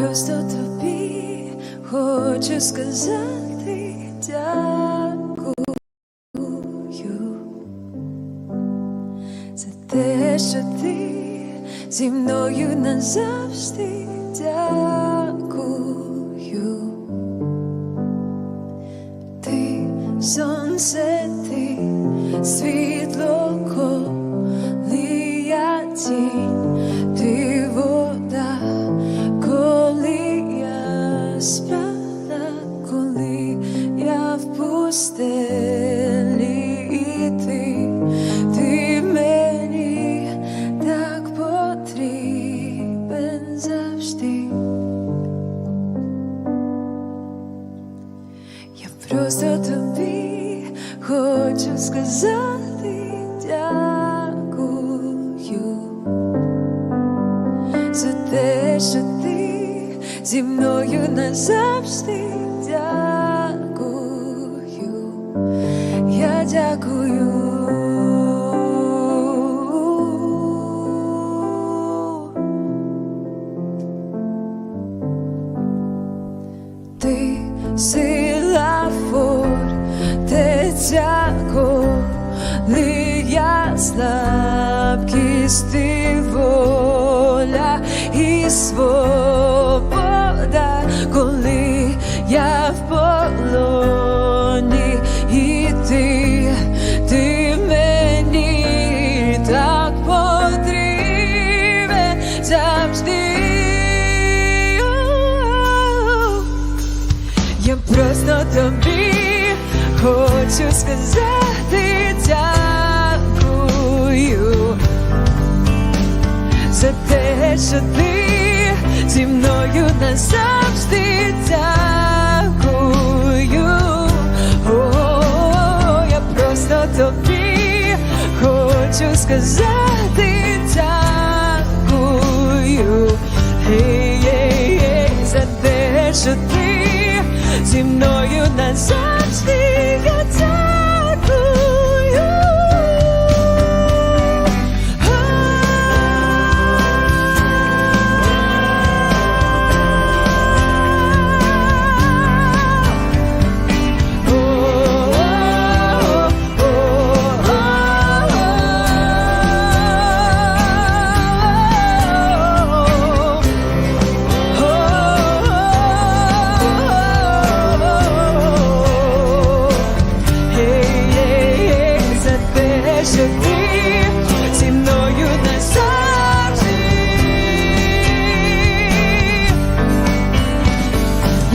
просто тобі хочу сказати дякую за те, що ти зі мною назавжди дякую. Сила фортеця, коли я слабкість, ти хочу сказати дякую за те, що ти зі мною назавжди дякую. О, я просто тобі хочу сказати дякую. За те, що ти зі мною назавжди я дякую.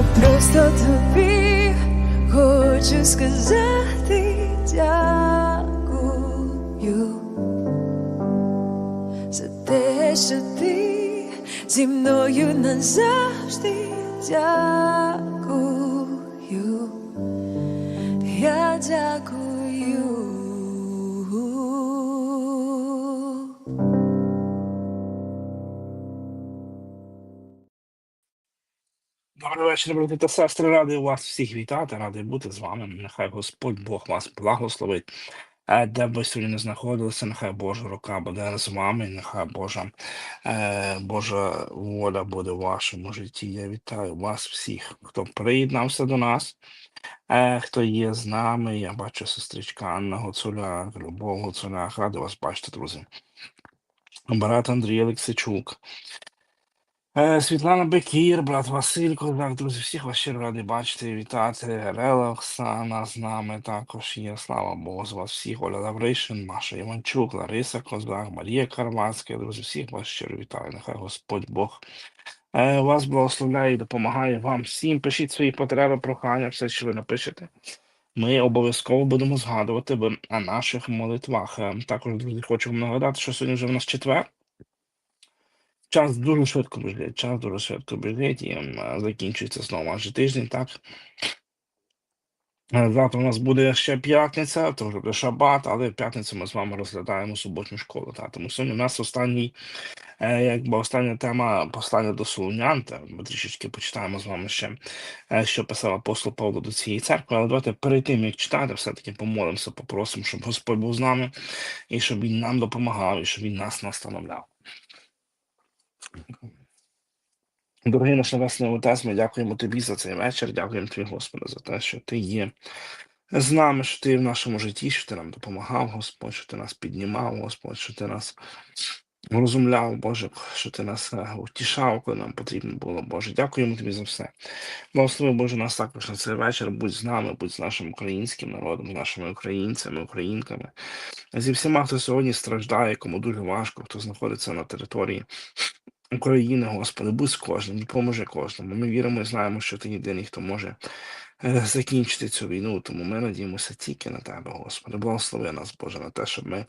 Я просто тобі хочу сказати дякую за те, що ти зі мною назавжди дякую. Я дякую. Добрий вечір, брати та сестри. Радий вас всіх вітати, радий бути з вами. Нехай Господь Бог вас благословить. Е, Де б ви сьогодні не знаходилися, нехай Божа рука буде з вами, нехай Божа, е, Божа воля буде в вашому житті. Я вітаю вас всіх, хто приєднався до нас, е, хто є з нами. Я бачу сестричка Анна Гоцуляк, Любов Гоцуляк. Радий вас бачити, друзі. Брат Андрій Олексичук. Е, Світлана Бекір, брат Василь Козак, друзі, всіх вас щиро радий бачити, вітати. Рела Оксана з нами також є. Слава Богу, з вас всіх. Оля Лавришин, Маша Іванчук, Лариса Козак, Марія Карвацька. Друзі, всіх вас щиро вітаю. Нехай Господь Бог е, вас благословляє і допомагає вам всім. Пишіть свої потреби, прохання, все, що ви напишете. Ми обов'язково будемо згадувати в наших молитвах. Е, Також, друзі, хочу вам нагадати, що сьогодні вже в нас четвер. Час дуже швидко біжить, час дуже швидко біжить і м, закінчується знову майже тиждень, так? Е, Завтра у нас буде ще п'ятниця, то вже буде шабат, але в п'ятницю ми з вами розглядаємо суботню школу. Та? Тому сьогодні у нас останній, е, якби остання тема послання до Солунян. Та Ми трішечки почитаємо з вами ще, е, що писав апостол Павло до цієї церкви. Але давайте перед тим, як читати, все-таки помолимося, попросимо, щоб Господь був з нами і щоб Він нам допомагав, і щоб Він нас настановляв. Дорогий наш Небесний Отець, ми дякуємо Тобі за цей вечір, дякуємо Тобі, Господи, за те, що Ти є з нами, що Ти в нашому житті, що Ти нам допомагав, Господь, що Ти нас піднімав, Господь, що Ти нас розумляв, Боже, що Ти нас е, утішав, коли нам потрібно було, Боже. Дякуємо Тобі за все. Благослови, Боже, нас також на цей вечір. Будь з нами, будь з нашим українським народом, з нашими українцями, українками, зі всіма, хто сьогодні страждає, кому дуже важко, хто знаходиться на території. України, Господи, будь з кожним, допоможи кожному. Ми віримо і знаємо, що ти єдиний, хто може е, закінчити цю війну. Тому ми надіємося тільки на тебе, Господи. Благослови нас, Боже, на те, щоб ми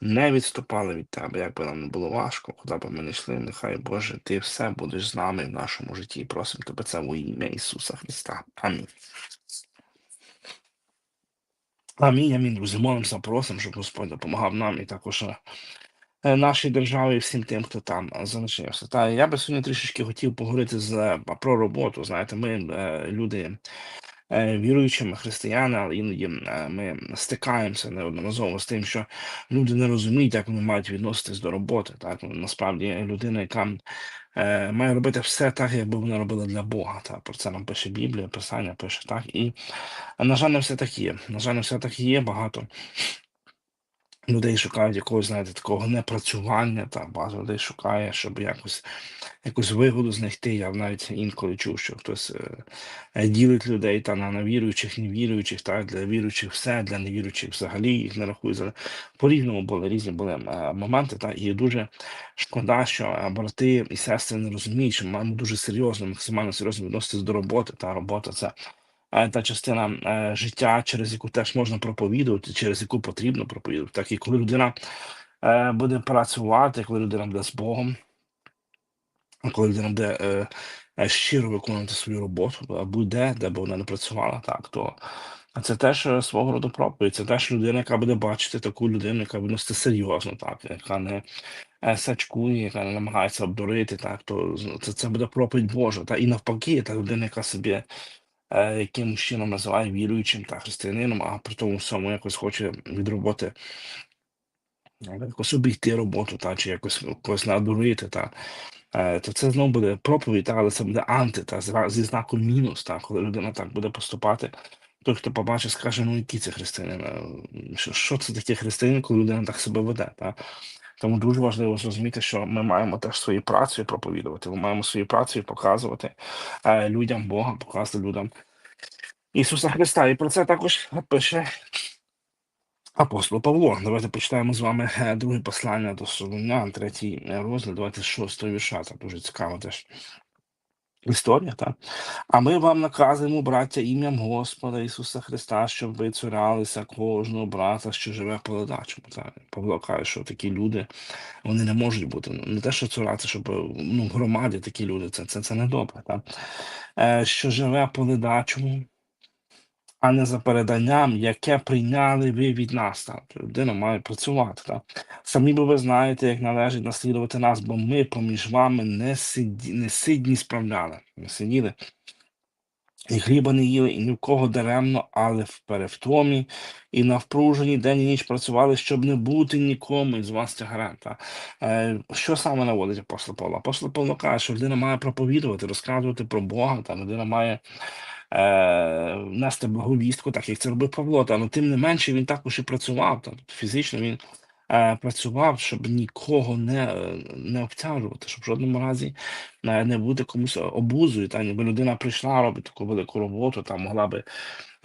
не відступали від тебе, як би нам не було важко, куди б ми не йшли. Нехай, Боже, ти все будеш з нами в нашому житті. Просимо тебе це у ім'я Ісуса Христа. Амінь. Амінь, амінь, друзі. Молимося, просимо, щоб Господь допомагав нам і також е, нашій державі і всім тим, хто там залишився. Та я би сьогодні трішечки хотів поговорити з е, про роботу. Знаєте, ми е, люди віруючими християни, але іноді ми стикаємося неодноразово з тим, що люди не розуміють, як вони мають відноситись до роботи. Так Ну, насправді людина, яка має робити все так, якби вона робила для Бога. Так? Про це нам пише Біблія, Писання пише так. І на жаль, не все так є. На жаль, не все так є. Багато людей шукають якогось, знаєте, такого непрацювання, та багато людей шукає, щоб якось якусь вигоду знайти. Я навіть інколи чув, що хтось е, е, ділить людей та на, на віруючих, невіруючих, так, для віруючих все, для невіруючих взагалі їх не рахують. По-різному були різні були е, моменти, та, і дуже шкода, що е, брати і сестри не розуміють, що маємо дуже серйозно, максимально серйозно відноситись до роботи. Та робота це та частина е, життя, через яку теж можна проповідувати, через яку потрібно проповідувати. Так і коли людина е, буде працювати, коли людина буде з Богом, коли людина буде е, щиро виконувати свою роботу, а будь-де, де б вона не працювала, так то це теж свого роду проповідь. Це теж людина, яка буде бачити таку людину, яка буде носити серйозно, так, яка не сачкує, яка не намагається обдурити, так, то це, це буде проповідь Божа. Та і навпаки, та людина, яка собі е, якимось чином називає віруючим та християнином, а при тому всьому якось хоче від роботи е, якось обійти роботу, та чи якось когось надурити, та е, то це знову буде проповідь, та, але це буде анти, та зі знаком мінус, та, коли людина так буде поступати. Той, хто побачить, скаже, ну який це християнин? е, Що, що це таке християнин, коли людина так себе веде? Та? Тому дуже важливо зрозуміти, що ми маємо теж свою працю проповідувати. Ми маємо свою працю показувати е, людям Бога, показувати людям Ісуса Христа. І про це також пише апостол Павло. Давайте почитаємо з вами е, друге послання до Солонян, третій е, розділ, давайте з шостого вірша. Це дуже цікаво теж історія. Так? А ми вам наказуємо, браття, ім'ям Господа Ісуса Христа, щоб ви цуралися кожного брата, що живе по ледачому. Павло каже, що такі люди вони не можуть бути. Ну, Не те, що цуратися, щоб ну, в громаді такі люди, це, це, це не добре. Так? Е, що живе по ледачому, а не за переданням, яке прийняли ви від нас. Так? Людина має працювати. Так? Самі бо ви знаєте, як належить наслідувати нас, бо ми поміж вами не, сиді, не сидні справляли, не сиділи. І хліба не їли, і ні в кого даремно, але в перевтомі, і навпружені день і ніч працювали, щоб не бути нікому із вас тягарем. Е, що саме наводить апостол Павло? Апостол Павло каже, що людина має проповідувати, розказувати про Бога, та людина має нести благовістку, так як це робив Павло. Але тим не менше він також і працював. Та, фізично він е, працював, щоб нікого не, е, не обтяжувати, щоб в жодному разі е, не бути комусь обузою. Та, ніби людина прийшла, робить таку велику роботу, та могла би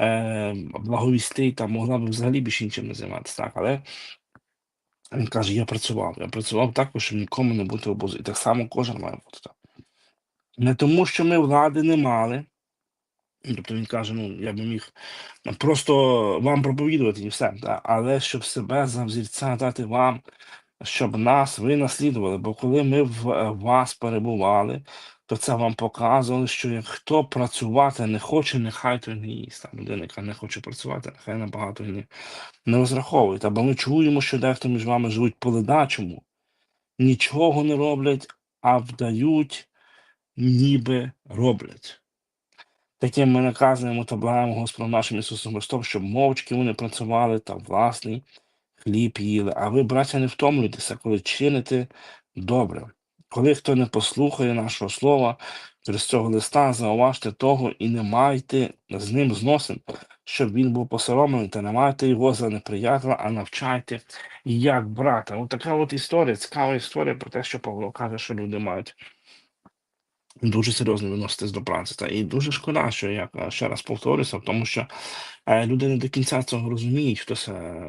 е, благовісти, та могла би взагалі більш нічим не займатися. Так, але він каже: я працював. Я працював також, щоб нікому не бути обузою. І так само кожен має бути так. Не тому, що ми влади не мали. Ну, Тобто він каже, ну я би міг просто вам проповідувати і все, да? але щоб себе за взірця дати вам, щоб нас ви наслідували. Бо коли ми в е, вас перебували, то це вам показувало, що як хто працювати не хоче, нехай той не їсть. Там людина, яка не хоче працювати, нехай набагато не, не розраховує. Та бо ми чуємо, що дехто між вами живуть по ледачому, нічого не роблять, а вдають, ніби роблять. Таким ми наказуємо та благаємо Господом нашим Ісусом Христом, щоб мовчки вони працювали та власний хліб їли. А ви, браття, не втомлюйтеся, коли чините добре. Коли хто не послухає нашого слова, через цього листа зауважте того і не майте з ним зносин, щоб він був посоромлений, та не майте його за неприятеля, а навчайте як брата. Ось така от історія, цікава історія про те, що Павло каже, що люди мають дуже серйозно відноситись до праці. Та і дуже шкода, що я е, ще раз повторюся, тому що е, люди не до кінця цього розуміють. Хтось е,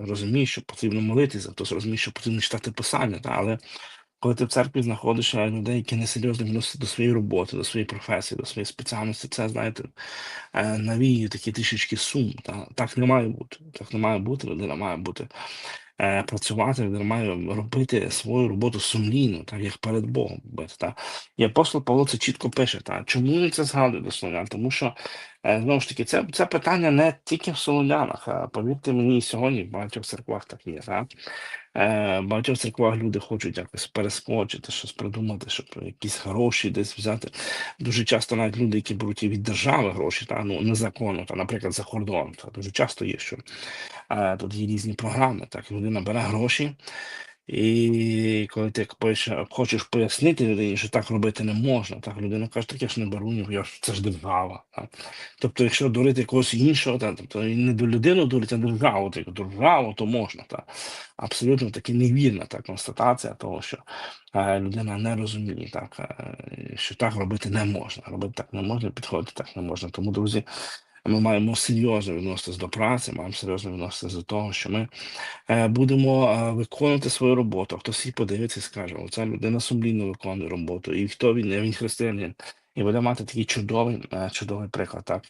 розуміє, що потрібно молитися, хтось розуміє, що потрібно читати писання, та але коли ти в церкві знаходиш е, людей, які несерйозно відносяться до своєї роботи, до своєї професії, до своєї спеціальності, це знаєте, навіює такий трішечки сум. Та так не має бути. Так не має бути. Людина має бути е, працювати, нормально, робити свою роботу сумлінно, так як перед Богом. робити, Та. І апостол Павло це чітко пише. Та. Чому він це згадує до Слов'ян? Тому що знову ж таки, це, це питання не тільки в Солонянах, а повірте мені, сьогодні в багатьох церквах так є. Та. Е, в багатьох церквах люди хочуть якось перескочити, щось придумати, щоб якісь гроші десь взяти. Дуже часто навіть люди, які беруть і від держави гроші, та ну незаконно, та, наприклад, за кордон. Та дуже часто є, що е, тут є різні програми. Так, людина бере гроші, і коли ти хочеш пояснити людині, що так робити не можна, так людина каже, так я ж не беру, ні, я ж це ж держава. Так. Тобто, якщо дурити когось іншого, та, тобто не до людину дурить, а державу, так, державу, то можна. Так. Абсолютно таки невірна та констатація того, що е, людина не розуміє, так, е, що так робити не можна. Робити так не можна, підходити так не можна. Тому, друзі, ми маємо серйозно відноситися до праці, маємо серйозно відноситися до того, що ми е, будемо е, виконувати свою роботу. Хтось її подивиться і скаже, оця людина сумлінно виконує роботу, і хто він, він християнин. І буде мати такий чудовий, е, чудовий приклад, так,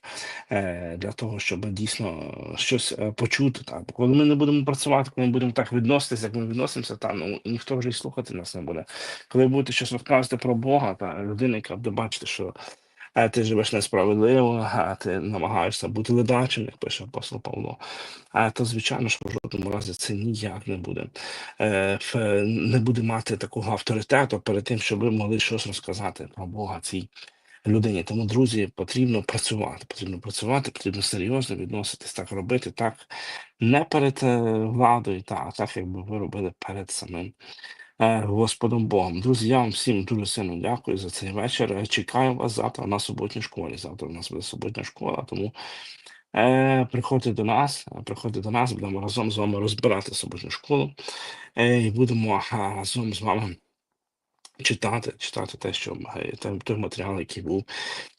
для того, щоб дійсно щось почути. Так. Коли ми не будемо працювати, коли ми будемо так відноситися, як ми відносимося, та, ну, ніхто вже й слухати нас не буде. Коли будете щось розказувати про Бога, та людина, яка буде бачити, що е, ти живеш несправедливо, а ти намагаєшся бути ледачим, як пише апостол Павло, а то, звичайно, що в жодному разі це ніяк не буде. Е, не буде мати такого авторитету перед тим, щоб ви могли щось розказати про Бога цій людині. Тому, друзі, потрібно працювати. Потрібно працювати, потрібно серйозно відноситись, так робити, так не перед е, владою, та, а так, якби ви робили перед самим е, Господом Богом. Друзі, я вам всім дуже сильно дякую за цей вечір. Е, Чекаю вас завтра на суботній школі. Завтра у нас буде суботня школа, тому е, приходьте до нас, е, приходьте до нас, будемо разом з вами розбирати суботню школу е, і будемо разом з вами читати, читати те, що те- той матеріал, який був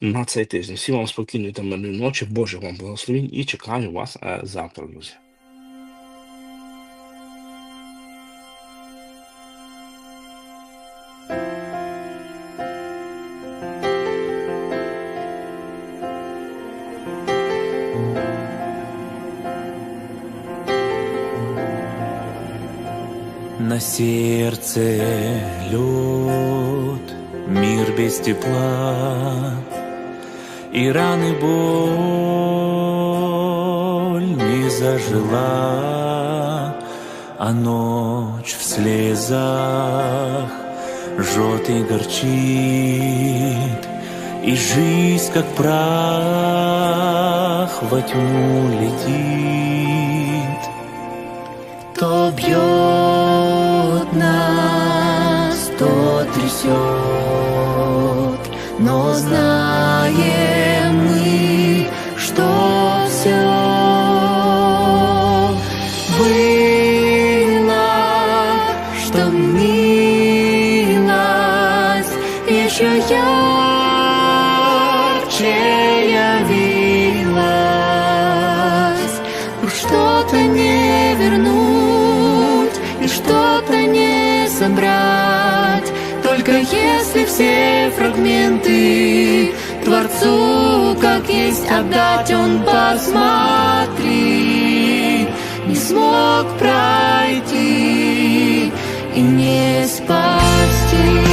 на цей тиждень. Всім вам спокійної та мирної ночі, Боже вам благословінь і чекаю вас завтра, друзі. Сердце лед, мир без тепла И раны боль не зажила А ночь в слезах жжет и горчит И жизнь, как прах, во тьму летит трясет, но знаем мы, что все было, что милость еще ярче явилась. Уж что-то не вернуть и что-то не собрать. Все фрагменты Творцу, как есть, отдать, он посмотри, не смог пройти и не спасти.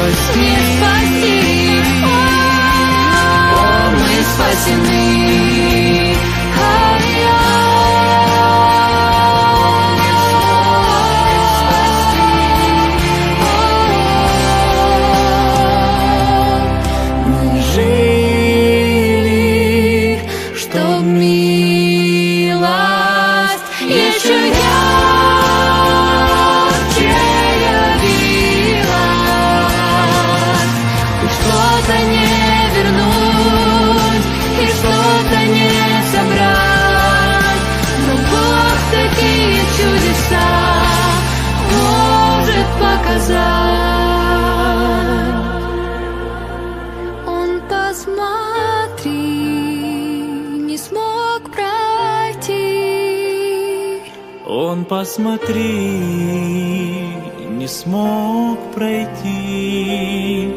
спасти. Не спасти. О, мы спасены. посмотри, не смог пройти.